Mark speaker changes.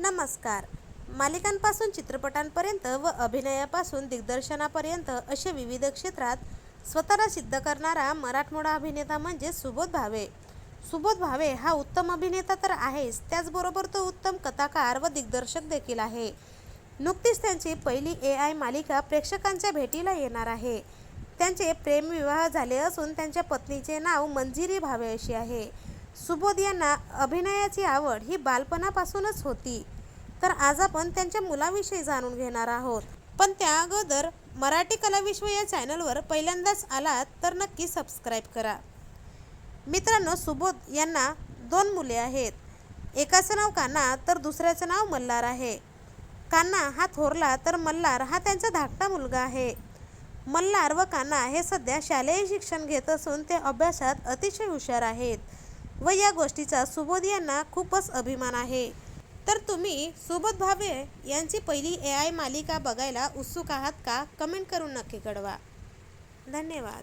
Speaker 1: नमस्कार. मालिकांपासून चित्रपटांपर्यंत व अभिनयापासून दिग्दर्शनापर्यंत असे विविध क्षेत्रात स्वतःला सिद्ध करणारा मराठमोळा अभिनेता म्हणजे सुबोध भावे. सुबोध भावे हा उत्तम अभिनेता तर आहेच त्याचबरोबर तो उत्तम कथाकार व दिग्दर्शक देखील आहे. नुकतीच त्यांची पहिली ए आय मालिका प्रेक्षकांच्या भेटीला येणार आहे. त्यांचे प्रेमविवाह झाले असून त्यांच्या पत्नीचे नाव मंजिरी भावे अशी आहे. सुबोध यांना अभिनयाची आवड ही बालपणापासूनच होती. तर आज आपण त्यांच्या मुलाविषयी जाणून घेणार आहोत. पण त्या अगोदर मराठी कलाविश्व या चॅनलवर पहिल्यांदाच आलात तर नक्की सबस्क्राईब करा. मित्रांनो सुबोध यांना दोन मुले आहेत. एकाचं नाव कान्हा तर दुसऱ्याचं नाव मल्हार आहे. कान्हा हा थोरला तर मल्हार हा त्यांचा धाकटा मुलगा आहे. मल्हार व कान्हा हे सध्या शालेय शिक्षण घेत असून ते अभ्यासात अतिशय हुशार आहेत. व या गोष्टीचा सुबोध यांना खूपच अभिमान आहे. तर तुम्ही सुबोध भावे यांची पहिली ए आय मालिका बघायला उत्सुक आहात का? कमेंट करून नक्की कळवा. धन्यवाद.